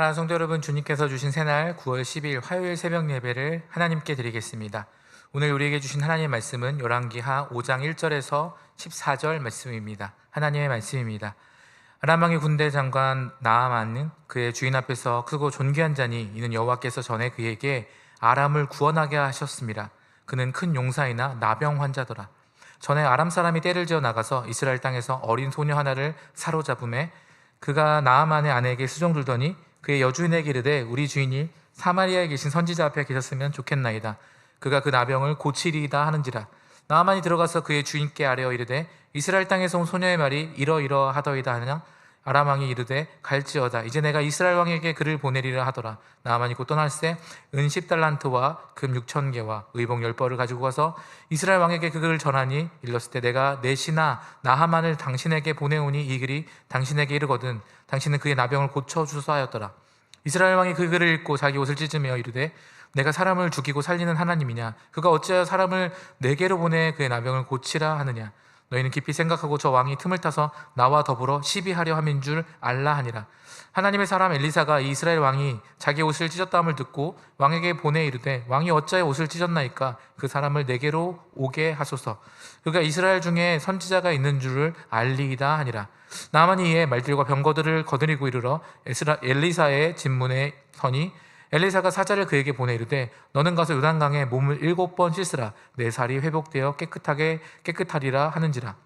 사랑하는 성도 여러분, 주님께서 주신 새날 9월 10일 화요일 새벽 예배를 하나님께 드리겠습니다. 오늘 우리에게 주신 하나님의 말씀은 열왕기하 5장 1절에서 14절 말씀입니다. 하나님의 말씀입니다. 아람왕의 군대 장관 나아만은 그의 주인 앞에서 크고 존귀한 자니 이는 여호와께서 전에 그에게 아람을 구원하게 하셨습니다. 그는 큰 용사이나 나병 환자더라. 전에 아람 사람이 떼를 지어 나가서 이스라엘 땅에서 어린 소녀 하나를 사로잡음에 그가 나아만의 아내에게 수종 들더니 그의 여주인에게 이르되 우리 주인이 사마리아에 계신 선지자 앞에 계셨으면 좋겠나이다. 그가 그 나병을 고치리이다 하는지라. 나아만이 들어가서 그의 주인께 아뢰어 이르되 이스라엘 땅에서 온 소녀의 말이 이러이러하더이다 하느냐 아람 왕이 이르되 갈지어다. 이제 내가 이스라엘 왕에게 그를 보내리라 하더라. 나아만이 곧 떠날새 은 10달란트와 금 6천 개와 의복 10벌을 가지고 가서 이스라엘 왕에게 그 글을 전하니 일렀을 때 내가 내 신하 나하만을 당신에게 보내오니 이 글이 당신에게 이르거든 당신은 그의 나병을 고쳐 주소서 하였더라. 이스라엘 왕이 그 글을 읽고 자기 옷을 찢으며 이르되 내가 사람을 죽이고 살리는 하나님이냐? 그가 어찌하여 사람을 내게로 보내 그의 나병을 고치라 하느냐 너희는 깊이 생각하고 저 왕이 틈을 타서 나와 더불어 시비하려 함인 줄 알라 하니라. 하나님의 사람 엘리사가 이 이스라엘 왕이 자기 옷을 찢었다함을 듣고 왕에게 보내 이르되 왕이 어찌하여 옷을 찢었나이까? 그 사람을 내게로 오게 하소서. 그가 이스라엘 중에 선지자가 있는 줄을 알리이다 하니라. 나만이 이에 말들과 병거들을 거느리고 이르러 엘리사의 진문에 서니 엘리사가 사자를 그에게 보내 이르되 너는 가서 요단강에 몸을 일곱 번 씻으라. 내 살이 회복되어 깨끗하게 깨끗하리라 하는지라.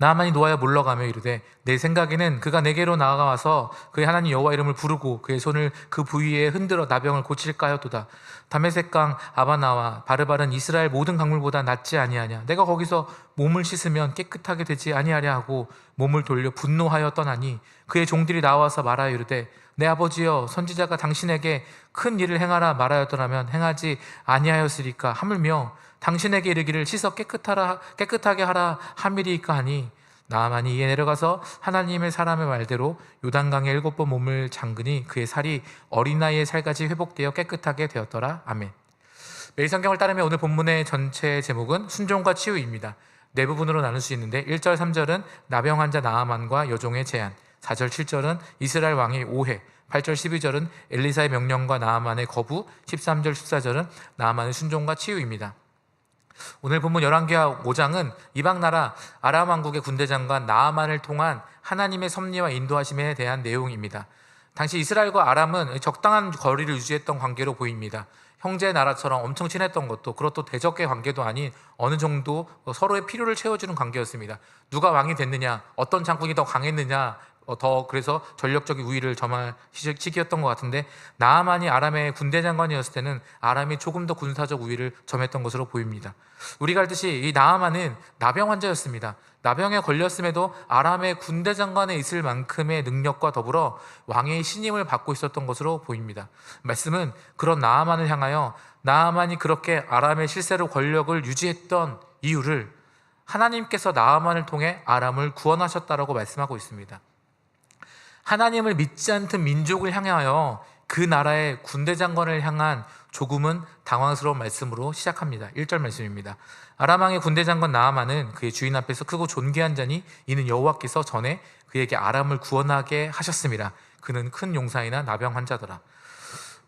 나만이 노하여 물러가며 이르되 내 생각에는 그가 내게로 나아가서 그의 하나님 여호와 이름을 부르고 그의 손을 그 부위에 흔들어 나병을 고칠까 하였도다. 다메섹강 아바나와 바르바른 이스라엘 모든 강물보다 낫지 아니하냐? 내가 거기서 몸을 씻으면 깨끗하게 되지 아니하랴 하고 몸을 돌려 분노하여 떠나니 그의 종들이 나와서 말하여 이르되 내 아버지여 선지자가 당신에게 큰 일을 행하라 말하였더라면 행하지 아니하였으리까 하물며 당신에게 이르기를 씻어 깨끗하라 깨끗하게 하라 함이리이까 하니 나만이 이에 내려가서 하나님의 사람의 말대로 요단강에 일곱 번 몸을 잠그니 그의 살이 어린아이의 살같이 회복되어 깨끗하게 되었더라. 아멘. 매일 성경을 따르면 오늘 본문의 전체 제목은 순종과 치유입니다. 네 부분으로 나눌 수 있는데 1절 3절은 나병 환자 나아만과 여종의 제안 4절 7절은 이스라엘 왕의 오해 8절 12절은 엘리사의 명령과 나아만의 거부 13절 14절은 나아만의 순종과 치유입니다 오늘 본문 열왕기하 5장은 이방 나라 아람 왕국의 군대 장관 나아만을 통한 하나님의 섭리와 인도하심에 대한 내용입니다. 당시 이스라엘과 아람은 적당한 거리를 유지했던 관계로 보입니다. 형제 나라처럼 엄청 친했던 것도 그것도 대적의 관계도 아닌 어느 정도 서로의 필요를 채워주는 관계였습니다. 누가 왕이 됐느냐, 어떤 장군이 더 강했느냐, 어, 더 그래서 전력적인 우위를 점할 시기였던 것 같은데 나아만이 아람의 군대 장관이었을 때는 아람이 조금 더 군사적 우위를 점했던 것으로 보입니다. 우리가 알듯이 이 나아만은 나병 환자였습니다. 나병에 걸렸음에도 아람의 군대 장관에 있을 만큼의 능력과 더불어 왕의 신임을 받고 있었던 것으로 보입니다. 말씀은 그런 나아만을 향하여 나아만이 그렇게 아람의 실세로 권력을 유지했던 이유를 하나님께서 나아만을 통해 아람을 구원하셨다라고 말씀하고 있습니다. 하나님을 믿지 않던 민족을 향하여 그 나라의 군대 장관을 향한 조금은 당황스러운 말씀으로 시작합니다. 1절 말씀입니다. 아람왕의 군대 장관 나아만은 그의 주인 앞에서 크고 존귀한 자니 이는 여호와께서 전에 그에게 아람을 구원하게 하셨습니다. 그는 큰 용사이나 나병 환자더라.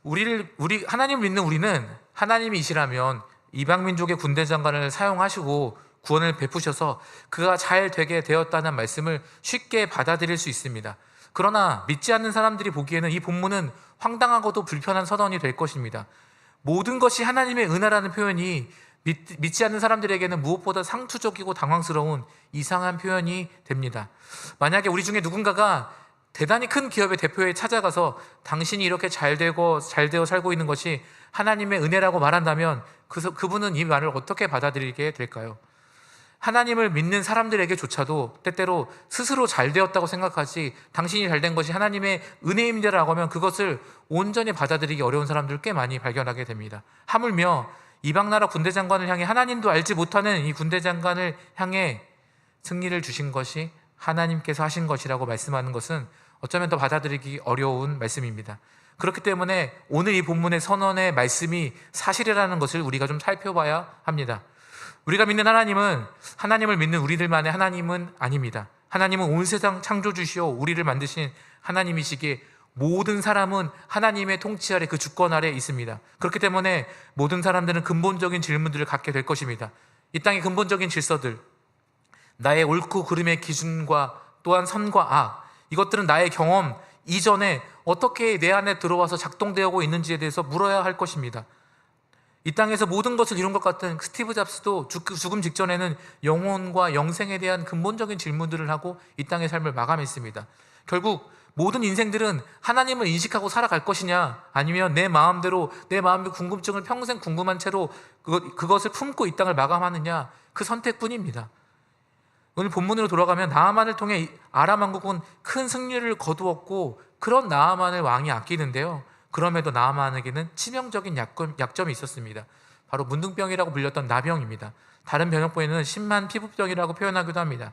우리를 우리 하나님을 믿는 우리는 하나님이시라면 이방 민족의 군대 장관을 사용하시고 구원을 베푸셔서 그가 잘 되게 되었다는 말씀을 쉽게 받아들일 수 있습니다. 그러나 믿지 않는 사람들이 보기에는 이 본문은 황당하고도 불편한 선언이 될 것입니다. 모든 것이 하나님의 은혜라는 표현이 믿, 지 않는 사람들에게는 무엇보다 상투적이고 당황스러운 이상한 표현이 됩니다. 만약에 우리 중에 누군가가 대단히 큰 기업의 대표에 찾아가서 당신이 이렇게 잘 되고 잘 되어 살고 있는 것이 하나님의 은혜라고 말한다면 그, 그분은 이 말을 어떻게 받아들이게 될까요? 하나님을 믿는 사람들에게조차도 때때로 스스로 잘 되었다고 생각하지 당신이 잘 된 것이 하나님의 은혜임이라고 하면 그것을 온전히 받아들이기 어려운 사람들 꽤 많이 발견하게 됩니다. 하물며 이방 나라 군대 장관을 향해 하나님도 알지 못하는 이 군대 장관을 향해 승리를 주신 것이 하나님께서 하신 것이라고 말씀하는 것은 어쩌면 더 받아들이기 어려운 말씀입니다. 그렇기 때문에 오늘 이 본문의 선언의 말씀이 사실이라는 것을 우리가 좀 살펴봐야 합니다. 우리가 믿는 하나님은 하나님을 믿는 우리들만의 하나님은 아닙니다. 하나님은 온 세상 창조주시오 우리를 만드신 하나님이시기에 모든 사람은 하나님의 통치 아래 그 주권 아래 있습니다. 그렇기 때문에 모든 사람들은 근본적인 질문들을 갖게 될 것입니다. 이 땅의 근본적인 질서들, 나의 옳고 그름의 기준과 또한 선과 악, 이것들은 나의 경험 이전에 어떻게 내 안에 들어와서 작동되고 있는지에 대해서 물어야 할 것입니다. 이 땅에서 모든 것을 이룬 것 같은 스티브 잡스도 죽- 죽음 직전에는 영혼과 영생에 대한 근본적인 질문들을 하고 이 땅의 삶을 마감했습니다. 결국 모든 인생들은 하나님을 인식하고 살아갈 것이냐 아니면 내 마음대로 내 마음의 궁금증을 평생 궁금한 채로 그것, 그것을 품고 이 땅을 마감하느냐 그 선택뿐입니다. 오늘 본문으로 돌아가면 나아만을 통해 이 아람 왕국은 큰 승리를 거두었고 그런 나아만을 왕이 아끼는데요. 그럼에도 나아만에게는 치명적인 약점, 약점 이 있었습니다. 바로 문둥병이라고 불렸던 나병입니다. 다른 번역본에는 심한 피부병이라고 표현하기도 합니다.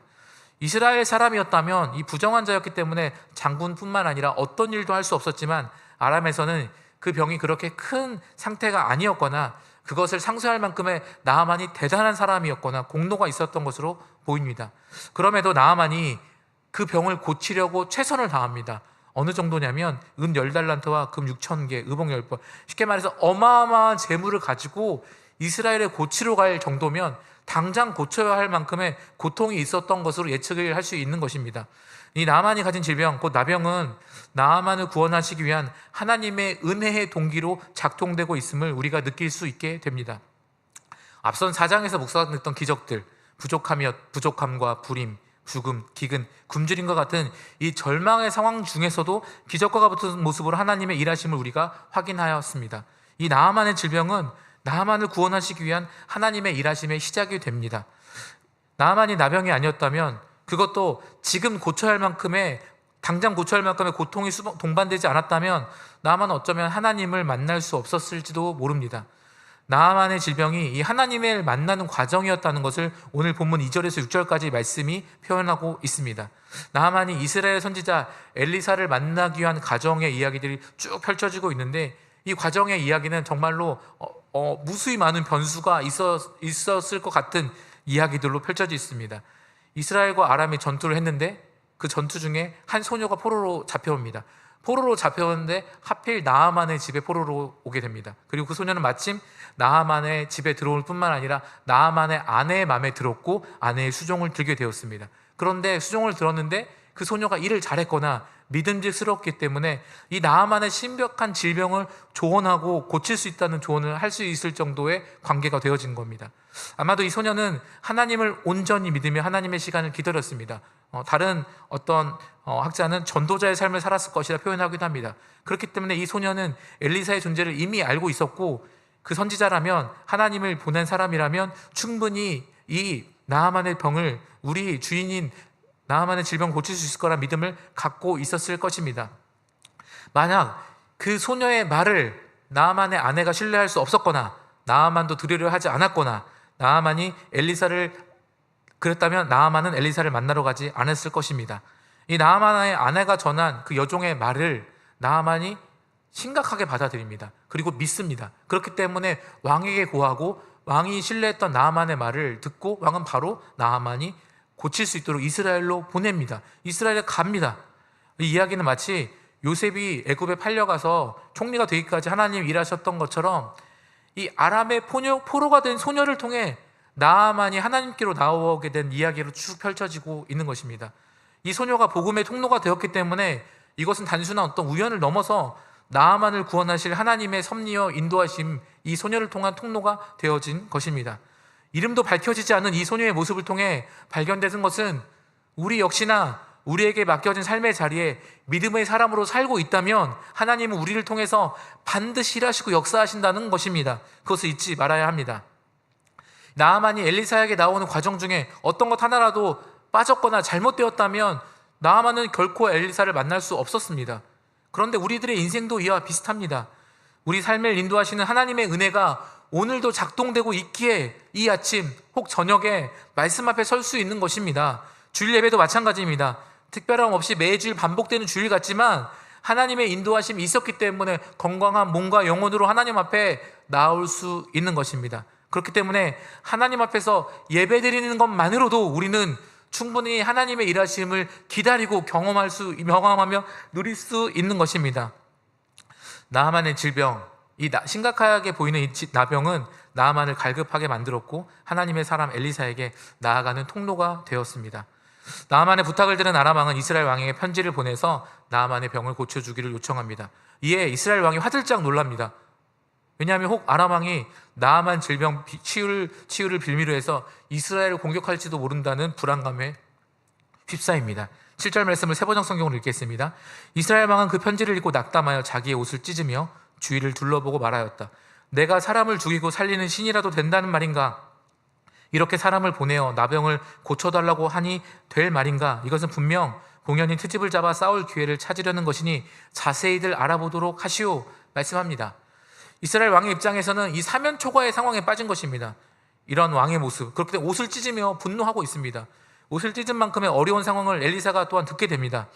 이스라엘 사람이었다면 이 부정한 자였기 때문에 장군뿐만 아니라 어떤 일도 할 수 없었지만 아람에서는 그 병이 그렇게 큰 상태가 아니었거나 그것을 상쇄할 만큼의 나아만이 대단한 사람이었거나 공로가 있었던 것으로 보입니다. 그럼에도 나아만이 그 병을 고치려고 최선을 다합니다. 어느 정도냐면 은 10달란트와 금 6천 개, 의복 10번. 쉽게 말해서 어마어마한 재물을 가지고 이스라엘에 고치러 갈 정도면 당장 고쳐야 할 만큼의 고통이 있었던 것으로 예측을 할 수 있는 것입니다. 이 나만이 가진 질병, 곧 나병은 나만을 구원하시기 위한 하나님의 은혜의 동기로 작동되고 있음을 우리가 느낄 수 있게 됩니다. 앞선 4장에서 목사가 했던 기적들, 부족함이었, 부족함과 불임, 죽음, 기근, 굶주림과 같은 이 절망의 상황 중에서도 기적과가 붙은 모습으로 하나님의 일하심을 우리가 확인하였습니다. 이 나아만의 질병은 나아만을 구원하시기 위한 하나님의 일하심의 시작이 됩니다. 나아만이 나병이 아니었다면 그것도 지금 고쳐야 할 만큼의 당장 고쳐야 할 만큼의 고통이 동반되지 않았다면 나아만은 어쩌면 하나님을 만날 수 없었을지도 모릅니다. 나아만의 질병이 이 하나님을 만나는 과정이었다는 것을 오늘 본문 2절에서 6절까지 말씀이 표현하고 있습니다. 나아만이 이스라엘 선지자 엘리사를 만나기 위한 과정의 이야기들이 쭉 펼쳐지고 있는데 이 과정의 이야기는 정말로 어, 어, 무수히 많은 변수가 있었, 있었을 것 같은 이야기들로 펼쳐져 있습니다. 이스라엘과 아람이 전투를 했는데 그 전투 중에 한 소녀가 포로로 잡혀옵니다. 포로로 잡혀오는데 하필 나아만의 집에 포로로 오게 됩니다. 그리고 그 소녀는 마침 나아만의 집에 들어올 뿐만 아니라 나아만의 아내의 마음에 들었고 아내의 수종을 들게 되었습니다. 그런데 수종을 들었는데 그 소녀가 일을 잘했거나 믿음직스럽기 때문에 이 나아만의 심각한 질병을 조언하고 고칠 수 있다는 조언을 할 수 있을 정도의 관계가 되어진 겁니다. 아마도 이 소녀는 하나님을 온전히 믿으며 하나님의 시간을 기다렸습니다. 어, 다른 어떤 어, 학자는 전도자의 삶을 살았을 것이라 표현하기도 합니다. 그렇기 때문에 이 소녀는 엘리사의 존재를 이미 알고 있었고 그 선지자라면 하나님을 보낸 사람이라면 충분히 이 나아만의 병을 우리 주인인 나아만의 질병 고칠 수 있을 거란 믿음을 갖고 있었을 것입니다. 만약 그 소녀의 말을 나아만의 아내가 신뢰할 수 없었거나 나아만도 들으려 하지 않았거나 나아만이 엘리사를 그랬다면 나아만은 엘리사를 만나러 가지 않았을 것입니다. 이 나아만의 아내가 전한 그 여종의 말을 나아만이 심각하게 받아들입니다. 그리고 믿습니다. 그렇기 때문에 왕에게 고하고 왕이 신뢰했던 나아만의 말을 듣고 왕은 바로 나아만이 고칠 수 있도록 이스라엘로 보냅니다. 이스라엘에 갑니다. 이 이야기는 마치 요셉이 애굽에 팔려가서 총리가 되기까지 하나님 일하셨던 것처럼 이 아람의 포녀, 포로가 된 소녀를 통해 나아만이 하나님께로 나오게 된 이야기로 쭉 펼쳐지고 있는 것입니다. 이 소녀가 복음의 통로가 되었기 때문에 이것은 단순한 어떤 우연을 넘어서 나아만을 구원하실 하나님의 섭리와 인도하심 이 소녀를 통한 통로가 되어진 것입니다. 이름도 밝혀지지 않은 이 소녀의 모습을 통해 발견되는 것은 우리 역시나 우리에게 맡겨진 삶의 자리에 믿음의 사람으로 살고 있다면 하나님은 우리를 통해서 반드시 일하시고 역사하신다는 것입니다. 그것을 잊지 말아야 합니다. 나아만이 엘리사에게 나오는 과정 중에 어떤 것 하나라도 빠졌거나 잘못되었다면 나아만은 결코 엘리사를 만날 수 없었습니다. 그런데 우리들의 인생도 이와 비슷합니다. 우리 삶을 인도하시는 하나님의 은혜가 오늘도 작동되고 있기에 이 아침 혹 저녁에 말씀 앞에 설 수 있는 것입니다. 주일 예배도 마찬가지입니다. 특별함 없이 매주일 반복되는 주일 같지만 하나님의 인도하심이 있었기 때문에 건강한 몸과 영혼으로 하나님 앞에 나올 수 있는 것입니다. 그렇기 때문에 하나님 앞에서 예배 드리는 것만으로도 우리는 충분히 하나님의 일하심을 기다리고 경험할 수 경험하며 누릴 수 있는 것입니다. 나만의 질병, 이 나- 심각하게 보이는 이 지- 나병은 나만을 갈급하게 만들었고 하나님의 사람 엘리사에게 나아가는 통로가 되었습니다. 나만의 부탁을 들은 아람왕은 이스라엘 왕에게 편지를 보내서 나만의 병을 고쳐주기를 요청합니다. 이에 이스라엘 왕이 화들짝 놀랍니다. 왜냐하면 혹 아람왕이 나만 질병 비- 치유를 치유를 빌미로 해서 이스라엘을 공격할지도 모른다는 불안감에 휩싸입니다. 7절 말씀을 세번역 성경으로 읽겠습니다. 이스라엘 왕은 그 편지를 읽고 낙담하여 자기의 옷을 찢으며 주위를 둘러보고 말하였다. 내가 사람을 죽이고 살리는 신이라도 된다는 말인가? 이렇게 사람을 보내어 나병을 고쳐달라고 하니 될 말인가? 이것은 분명 공연히 트집을 잡아 싸울 기회를 찾으려는 것이니 자세히들 알아보도록 하시오 말씀합니다. 이스라엘 왕의 입장에서는 이 사면 초과의 상황에 빠진 것입니다. 이런 왕의 모습, 그렇게 옷을 찢으며 분노하고 있습니다. 옷을 찢은 만큼의 어려운 상황을 엘리사가 또한 듣게 됩니다.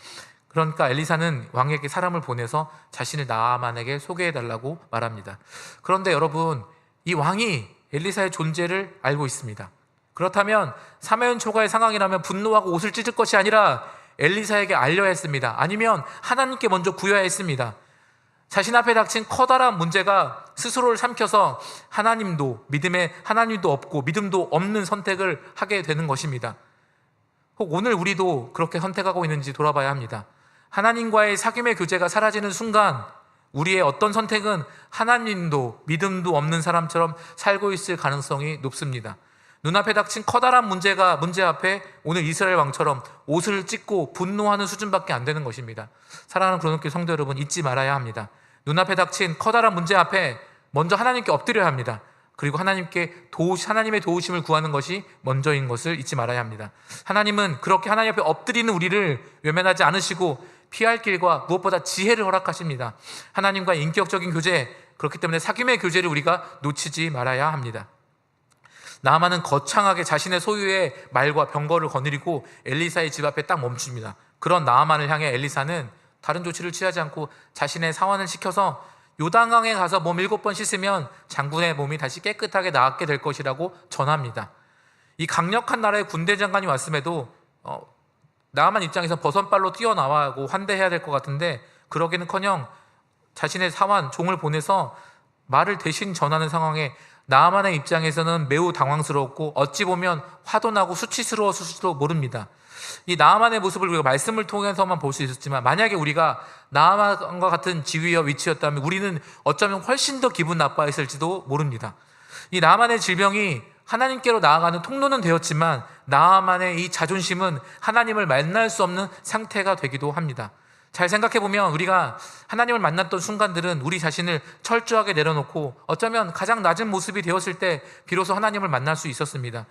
그러니까 엘리사는 왕에게 사람을 보내서 자신을 나아만에게 소개해 달라고 말합니다. 그런데 여러분, 이 왕이 엘리사의 존재를 알고 있습니다. 그렇다면 사면 초과의 상황이라면 분노하고 옷을 찢을 것이 아니라 엘리사에게 알려야 했습니다. 아니면 하나님께 먼저 구해야 했습니다. 자신 앞에 닥친 커다란 문제가 스스로를 삼켜서 하나님도 믿음에 하나님도 없고 믿음도 없는 선택을 하게 되는 것입니다. 혹 오늘 우리도 그렇게 선택하고 있는지 돌아봐야 합니다. 하나님과의 사귐의 교제가 사라지는 순간 우리의 어떤 선택은 하나님도 믿음도 없는 사람처럼 살고 있을 가능성이 높습니다. 눈앞에 닥친 커다란 문제가 문제 앞에 오늘 이스라엘 왕처럼 옷을 찢고 분노하는 수준밖에 안 되는 것입니다. 사랑하는 그런교회 성도 여러분 잊지 말아야 합니다. 눈앞에 닥친 커다란 문제 앞에 먼저 하나님께 엎드려야 합니다. 그리고 하나님께 도우 하나님의 도우심을 구하는 것이 먼저인 것을 잊지 말아야 합니다. 하나님은 그렇게 하나님 앞에 엎드리는 우리를 외면하지 않으시고 피할 길과 무엇보다 지혜를 허락하십니다. 하나님과 인격적인 교제 그렇기 때문에 사귐의 교제를 우리가 놓치지 말아야 합니다. 나만은 거창하게 자신의 소유의 말과 병거를 거느리고 엘리사의 집 앞에 딱 멈춥니다. 그런 나만을 향해 엘리사는 다른 조치를 취하지 않고 자신의 사원을 시켜서 요단강에 가서 몸 일곱 번 씻으면 장군의 몸이 다시 깨끗하게 나았게 될 것이라고 전합니다. 이 강력한 나라의 군대 장관이 왔음에도 어, 나만 입장에서 버선발로 뛰어나와고 환대해야 될 것 같은데 그러기는커녕 자신의 사원 종을 보내서 말을 대신 전하는 상황에 나만의 입장에서는 매우 당황스럽고 어찌 보면 화도 나고 수치스러웠을지도 모릅니다. 이 나만의 모습을 우리가 말씀을 통해서만 볼 수 있었지만 만약에 우리가 나만과 같은 지위와 위치였다면 우리는 어쩌면 훨씬 더 기분 나빠했을지도 모릅니다. 이 나만의 질병이 하나님께로 나아가는 통로는 되었지만 나만의 이 자존심은 하나님을 만날 수 없는 상태가 되기도 합니다. 잘 생각해 보면 우리가 하나님을 만났던 순간들은 우리 자신을 철저하게 내려놓고 어쩌면 가장 낮은 모습이 되었을 때 비로소 하나님을 만날 수 있었습니다.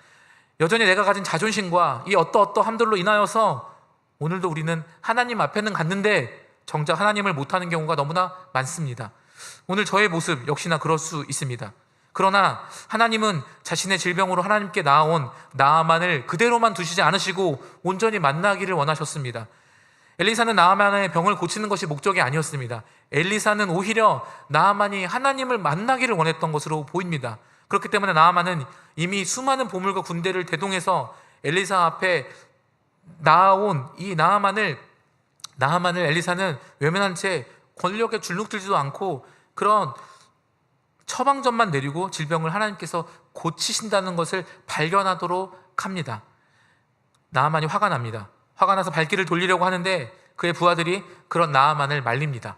여전히 내가 가진 자존심과 이 어떠어떠함들로 인하여서 오늘도 우리는 하나님 앞에는 갔는데 정작 하나님을 못하는 경우가 너무나 많습니다. 오늘 저의 모습 역시나 그럴 수 있습니다. 그러나 하나님은 자신의 질병으로 하나님께 나아온 나만을 그대로만 두시지 않으시고 온전히 만나기를 원하셨습니다. 엘리사는 나아만의 병을 고치는 것이 목적이 아니었습니다. 엘리사는 오히려 나아만이 하나님을 만나기를 원했던 것으로 보입니다. 그렇기 때문에 나아만은 이미 수많은 보물과 군대를 대동해서 엘리사 앞에 나아온 이 나아만을 나아만을 엘리사는 외면한 채 권력에 줄눅들지도 않고 그런 처방전만 내리고 질병을 하나님께서 고치신다는 것을 발견하도록 합니다. 나아만이 화가 납니다. 화가 나서 발길을 돌리려고 하는데 그의 부하들이 그런 나아만을 말립니다.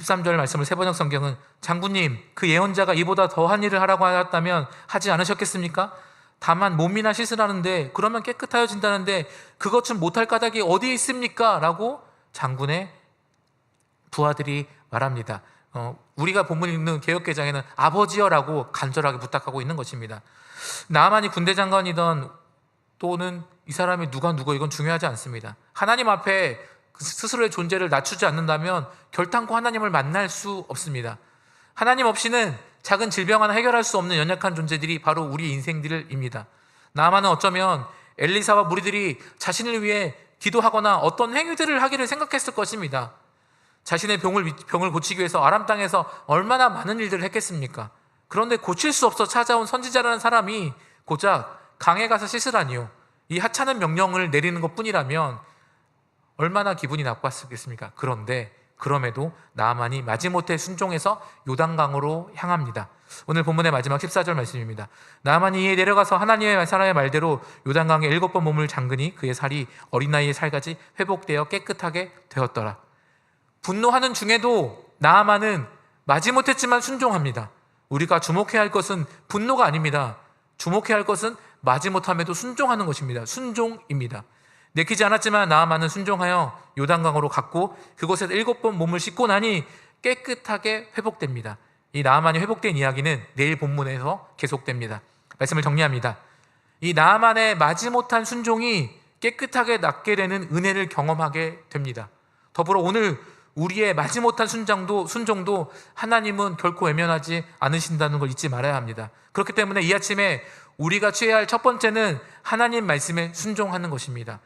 13절 말씀을 세번역 성경은 장군님 그 예언자가 이보다 더한 일을 하라고 하였다면 하지 않으셨겠습니까? 다만 몸이나 씻으라는데 그러면 깨끗하여진다는데 그것 좀 못할 까닭이 어디에 있습니까? 라고 장군의 부하들이 말합니다. 어, 우리가 본문 읽는 개혁개장에는 아버지여라고 간절하게 부탁하고 있는 것입니다. 나만이 군대 장관이던 또는 이 사람이 누가 누구 이건 중요하지 않습니다. 하나님 앞에 그 스스로의 존재를 낮추지 않는다면 결단코 하나님을 만날 수 없습니다. 하나님 없이는 작은 질병 하나 해결할 수 없는 연약한 존재들이 바로 우리 인생들입니다. 나만은 어쩌면 엘리사와 무리들이 자신을 위해 기도하거나 어떤 행위들을 하기를 생각했을 것입니다. 자신의 병을, 병을 고치기 위해서 아람 땅에서 얼마나 많은 일들을 했겠습니까? 그런데 고칠 수 없어 찾아온 선지자라는 사람이 고작 강에 가서 씻으라니요. 이 하찮은 명령을 내리는 것 뿐이라면 얼마나 기분이 나빴겠습니까? 그런데 그럼에도 나만이 마지못해 순종해서 요단강으로 향합니다. 오늘 본문의 마지막 14절 말씀입니다. 나만이 이에 내려가서 하나님의 사람의 말대로 요단강에 일곱 번 몸을 잠그니 그의 살이 어린아이의 살같이 회복되어 깨끗하게 되었더라. 분노하는 중에도 나아만은 마지못했지만 순종합니다. 우리가 주목해야 할 것은 분노가 아닙니다. 주목해야 할 것은 마지못함에도 순종하는 것입니다. 순종입니다. 내키지 않았지만 나아만은 순종하여 요단강으로 갔고 그곳에서 일곱 번 몸을 씻고 나니 깨끗하게 회복됩니다. 이 나아만이 회복된 이야기는 내일 본문에서 계속됩니다. 말씀을 정리합니다. 이 나아만의 마지못한 순종이 깨끗하게 낫게 되는 은혜를 경험하게 됩니다. 더불어 오늘 우리의 마지못한 순장도 순종도 하나님은 결코 외면하지 않으신다는 걸 잊지 말아야 합니다. 그렇기 때문에 이 아침에 우리가 취해야 할 첫 번째는 하나님 말씀에 순종하는 것입니다.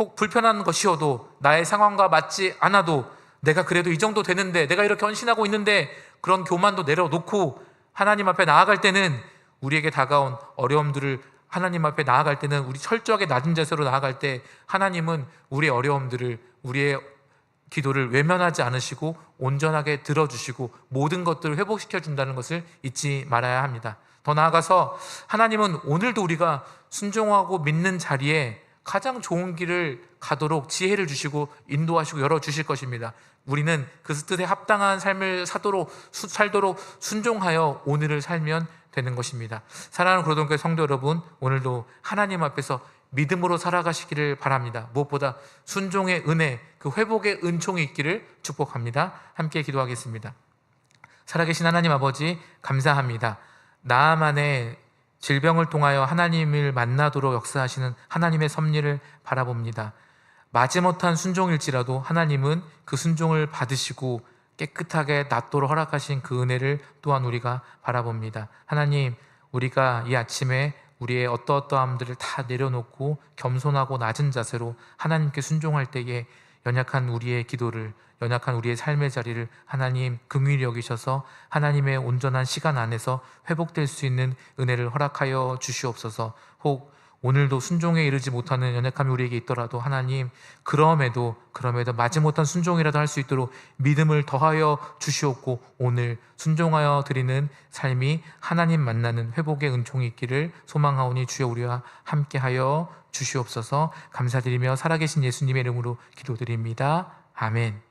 혹 불편한 것이어도 나의 상황과 맞지 않아도 내가 그래도 이 정도 되는데 내가 이렇게 헌신하고 있는데 그런 교만도 내려놓고 하나님 앞에 나아갈 때는 우리에게 다가온 어려움들을 하나님 앞에 나아갈 때는 우리 철저하게 낮은 자세로 나아갈 때 하나님은 우리의 어려움들을 우리의 기도를 외면하지 않으시고 온전하게 들어주시고 모든 것들을 회복시켜 준다는 것을 잊지 말아야 합니다. 더 나아가서 하나님은 오늘도 우리가 순종하고 믿는 자리에 가장 좋은 길을 가도록 지혜를 주시고 인도하시고 열어 주실 것입니다. 우리는 그 뜻에 합당한 삶을 사도록 수- 살도록 순종하여 오늘을 살면 되는 것입니다. 사랑하는 고등교회 성도 여러분, 오늘도 하나님 앞에서 믿음으로 살아가시기를 바랍니다. 무엇보다 순종의 은혜, 그 회복의 은총이 있기를 축복합니다. 함께 기도하겠습니다. 살아계신 하나님 아버지 감사합니다. 나만의 질병을 통하여 하나님을 만나도록 역사하시는 하나님의 섭리를 바라봅니다. 마지못한 순종일지라도 하나님은 그 순종을 받으시고 깨끗하게 낫도록 허락하신 그 은혜를 또한 우리가 바라봅니다. 하나님, 우리가 이 아침에 우리의 어떠어떠함들을 다 내려놓고 겸손하고 낮은 자세로 하나님께 순종할 때에 연약한 우리의 기도를 연약한 우리의 삶의 자리를 하나님 긍휼히 여기셔서 하나님의 온전한 시간 안에서 회복될 수 있는 은혜를 허락하여 주시옵소서. 혹 오늘도 순종에 이르지 못하는 연약함이 우리에게 있더라도 하나님 그럼에도 그럼에도 마지못한 순종이라도 할 수 있도록 믿음을 더하여 주시옵고 오늘 순종하여 드리는 삶이 하나님 만나는 회복의 은총이 있기를 소망하오니 주여 우리와 함께하여 주시옵소서 감사드리며 살아계신 예수님의 이름으로 기도드립니다. 아멘.